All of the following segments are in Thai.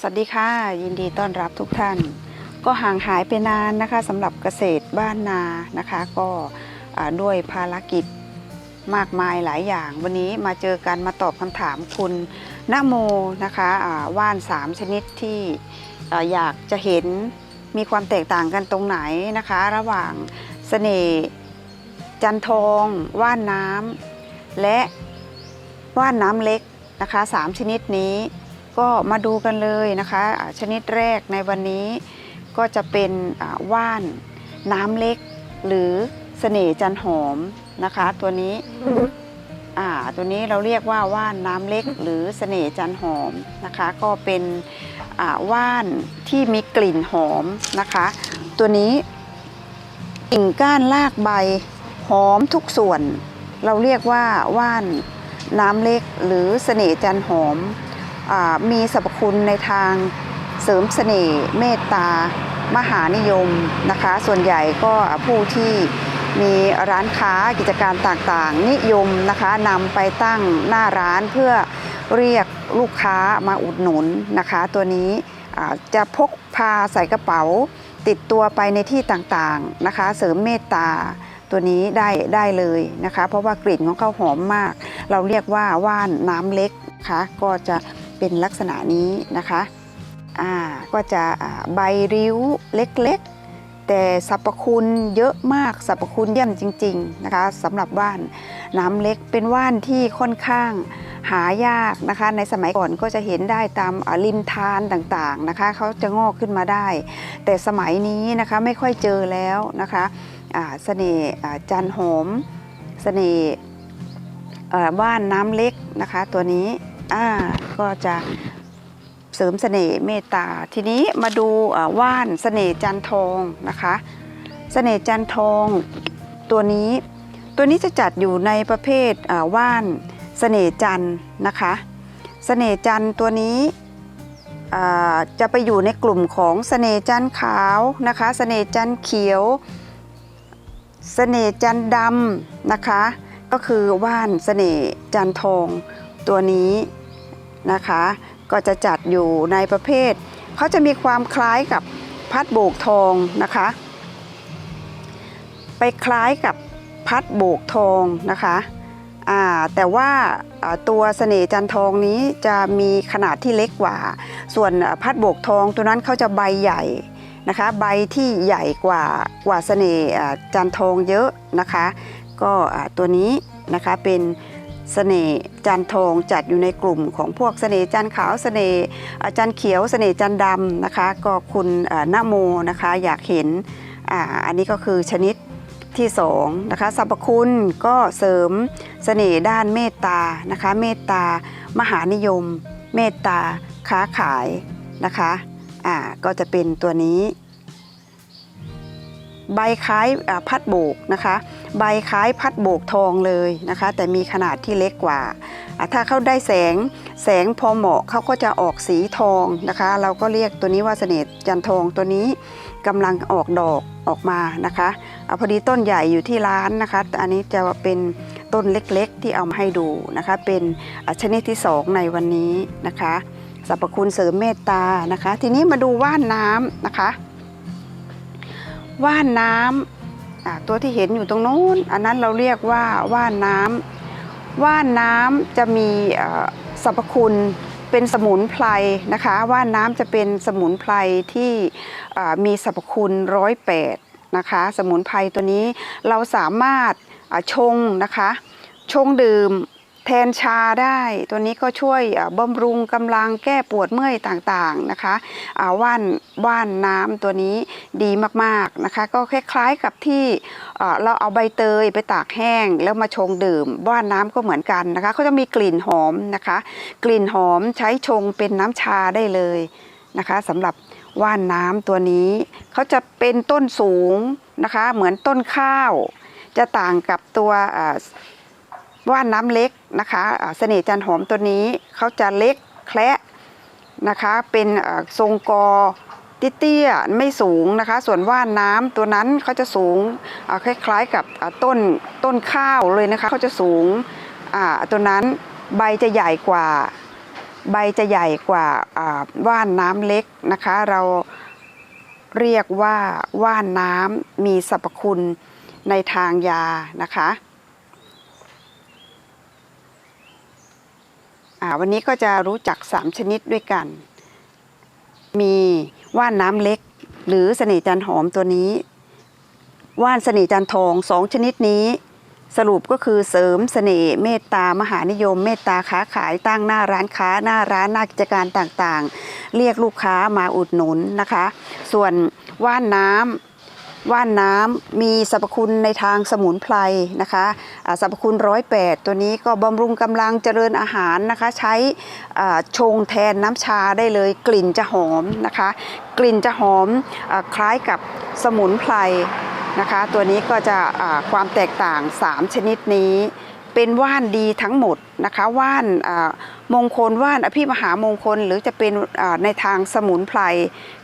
สวัสดีค่ะ ยินดีต้อนรับทุกท่าน ก็ห่างหายไปนานนะคะสำหรับเกษตรบ้านนานะคะ ก็ด้วยภารกิจมากมายหลายอย่าง วันนี้มาเจอกันมาตอบคำถามคุณนโมนะคะอ่าว่าน 3 ชนิดที่อ่าอยากจะเห็นมีความแตกต่างกันตรงไหนนะคะ ระหว่างเสน่ห์จันทองว่านน้ำและว่านน้ำเล็กนะคะสามชนิดนี้ ก็มาดูกันเลยนะคะชนิดแรกในวันนี้ก็จะเป็นว่านน้ำเล็ก หรือเสน่ห์จันหอมนะคะ ตัวนี้อ่าตัวนี้เราเรียกว่าว่านน้ำเล็ก หรือเสน่ห์จันหอมนะคะ ก็เป็นว่านที่มีกลิ่นหอมนะคะ ตัวนี้กิ่งก้านรากใบหอมทุกส่วน เราเรียกว่าว่านน้ำเล็ก หรือเสน่ห์จันหอม มีสรรพคุณในทางเสริมเสน่ห์เมตตามหานิยมนะคะ ส่วนใหญ่ก็ผู้ที่มีร้านค้ากิจการต่างๆ นิยมนะคะนำไปตั้งหน้าร้านเพื่อเรียกลูกค้ามาอุดหนุนนะคะ ตัวนี้จะพกพาใส่กระเป๋า ติดตัวไปในที่ต่างๆนะคะ เสริมเมตตาตัวนี้ได้ได้เลยนะคะ เพราะว่ากลิ่นของเขาหอมมาก เราเรียกว่าว่านน้ำเล็กนะคะก็จะ เป็นลักษณะนี้นะคะอ่าก็จะใบริ้วเล็กๆ แต่สรรพคุณเยอะมากสรรพคุณเยี่ยมจริง ๆนะคะสำหรับว่านน้ำเล็กเป็นว่านที่ค่อนข้างหายากนะคะ ในสมัยก่อนก็จะเห็นได้ตามริมทานต่างๆนะคะเขาจะงอกขึ้นมาได้ แต่สมัยนี้นะคะไม่ค่อยเจอแล้วนะคะเสน่ห์จันหอม เสน่ห์ว่านน้ำเล็กนะคะตัวนี้อ่า ก็จะเสริมเสน่ห์เมตตา ทีนี้มาดูว่านเสน่ห์จันทองนะคะเสน่ห์จันทองตัวนี้ ตัวนี้จะจัดอยู่ในประเภทว่านเสน่ห์จันนะคะเสน่ห์จันตัวนี้จะไปอยู่ในกลุ่มของเสน่ห์จันขาวนะคะเสน่ห์จันเขียวเสน่ห์จันดำนะคะ ก็คือว่านเสน่ห์จันทองตัวนี้ นะคะ ก็จะจัดอยู่ในประเภทเขาจะมีความคล้ายกับพัดโบกทองนะคะ ไปคล้ายกับพัดโบกทองนะคะแต่ว่าตัวเสน่ห์จันทองนี้จะมีขนาดที่เล็กกว่า ส่วนพัดโบกทองตัวนั้นเขาจะใบใหญ่นะคะ ใบที่ใหญ่กว่ากว่าเสน่ห์จันทองเยอะนะคะ ก็ตัวนี้นะคะเป็น เสน่ห์จันทองจัดอยู่ในกลุ่มของพวกเสน่ห์จันขาวเสน่ห์อ่าจันเขียวเสน่ห์จันดำนะคะ ก็คุณอ่านโมนะคะอยากเห็นอ่าอันนี้ก็คือชนิดที่สองนะคะสรรพคุณก็เสริมเสน่ห์ด้านเมตตานะคะ เมตตามหานิยม เมตตาค้าขายนะคะอ่าก็จะเป็นตัวนี้ ใบคล้ายพัดโบกนะคะ ใบคล้ายพัดโบกทองเลยนะคะ แต่มีขนาดที่เล็กกว่า ถ้าเขาได้แสงแสงพอเหมาะเขาก็จะออกสีทองนะคะ เราก็เรียกตัวนี้ว่าเสน่ห์จันทองตัวนี้กำลังออกดอกออกมานะคะอาพอดีต้นใหญ่อยู่ที่ร้านนะคะ อันนี้จะเป็นต้นเล็กๆที่เอามาให้ดูนะคะ เป็นชนิดที่สองในวันนี้นะคะสรรพคุณเสริมเมตตานะคะ ทีนี้มาดูว่านน้ำนะคะ ว่านน้ำอ่าตัวที่เห็นอยู่ตรงโน้น อันนั้นเราเรียกว่าว่านน้ำว่านน้ำจะมีสรรพคุณเป็นสมุนไพรนะคะว่านน้ำจะเป็นสมุนไพรที่มีสรรพคุณร้อยแปดนะคะสมุนไพรตัวนี้เราสามารถชงนะคะชงดื่ม แทนชาได้ ตัวนี้ก็ช่วยบำรุงกำลังแก้ปวดเมื่อยต่างๆนะคะว่านว่านน้ำตัวนี้ดีมากๆนะคะ ก็คล้ายๆกับที่เราเอาใบเตยไปตากแห้งแล้วมาชงดื่มว่านน้ำก็เหมือนกันนะคะเขาจะมีกลิ่นหอมนะคะ กลิ่นหอมใช้ชงเป็นน้ำชาได้เลยนะคะสำหรับว่านน้ำตัวนี้เขาจะเป็นต้นสูงนะคะ เหมือนต้นข้าว จะต่างกับตัว ว่านน้ำเล็กนะคะเสน่ห์จันหอมตัวนี้เขาจะเล็กแคละนะคะเป็นทรงกอเตี้ยๆไม่สูงนะคะ ส่วนว่านน้ำตัวนั้นเขาจะสูงคล้ายๆกับต้นต้นข้าวเลยนะคะเขาจะสูงตัวนั้นใบจะใหญ่กว่า ใบจะใหญ่กว่าอ่าว่านน้ำเล็กนะคะ เราเรียกว่าว่านน้ำมีสรรพคุณในทางยานะคะอ่า วันนี้ก็จะรู้จัก 3 ชนิดด้วยกัน มีว่านน้ำเล็ก หรือเสน่ห์จันหอมตัวนี้ ว่านเสน่ห์จันทร์ทองสองชนิดนี้ สรุปก็คือเสริมเสน่ห์เมตตามหานิยม เมตตาค้าขายตั้งหน้าร้านค้าหน้าร้านหน้ากิจการต่างๆ เรียกลูกค้ามาอุดหนุนนะคะ ส่วนว่านน้ำ ว่านน้ำมีสรรพคุณในทางสมุนไพรนะคะอ่าสรรพคุณร้อยแปดตัวนี้ก็บำรุงกำลังเจริญอาหารนะคะ ใช้ชงแทนน้ำชาได้เลย กลิ่นจะหอมนะคะ กลิ่นจะหอมอคล้ายกับสมุนไพรนะคะ ตัวนี้ก็จะอ่าความแตกต่าง 3 ชนิดนี้ เป็นว่านดีทั้งหมดนะคะว่านอ มงคลว่านอภิมหามงคลหรือจะเป็นในทางสมุนไพร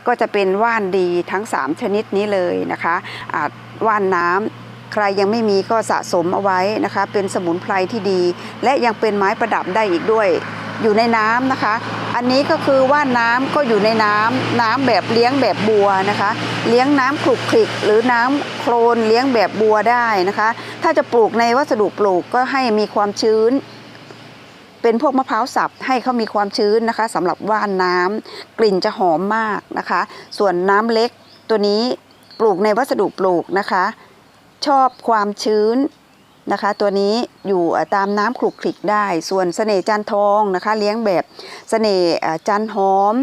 ก็จะเป็นว่านดีทั้ง 3 ชนิดนี้เลยนะคะว่านน้ำใครยังไม่มีก็สะสมเอาไว้นะคะ เป็นสมุนไพรที่ดี และยังเป็นไม้ประดับได้อีกด้วย อยู่ในน้ำนะคะ อันนี้ก็คือว่านน้ำก็อยู่ในน้ำน้ำแบบเลี้ยงแบบบัวนะคะ เลี้ยงน้ำคลุกคลิก หรือน้ำโคลนเลี้ยงแบบบัวได้นะคะ ถ้าจะปลูกในวัสดุปลูกก็ให้มีความชื้น เป็นพวกมะพร้าวสับให้เขามีความชื้นนะคะสำหรับว่านน้ำกลิ่นจะหอมมากนะคะ ส่วนน้ำเล็กตัวนี้ปลูกในวัสดุปลูกนะคะ ชอบความชื้นนะคะ ตัวนี้อยู่ตามน้ำคลุกคลิกได้ ส่วนเสน่ห์จันทองนะคะ เลี้ยงแบบเสน่ห์อ่าจันหอม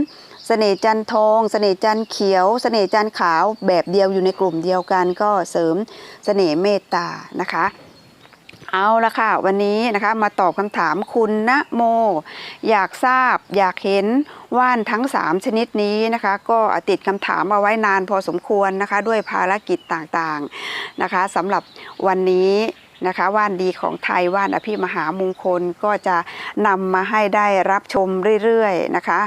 เสน่ห์จันทองเสน่ห์จันเขียวเสน่ห์จันขาวแบบเดียวอยู่ในกลุ่มเดียวกันก็เสริมเสน่ห์เมตตานะคะ เอาละค่ะ วันนี้นะคะมาตอบคำถามคุณณโม อยากทราบอยากเห็นว่านทั้ง 3 ชนิดนี้นะคะ ก็ติดคำถามมาไว้นานพอสมควรนะคะ ด้วยภารกิจต่างๆนะคะสำหรับวันนี้นะคะว่านดีของไทยว่านอภิมหามงคลก็จะนำมาให้ได้รับชมเรื่อยๆนะคะ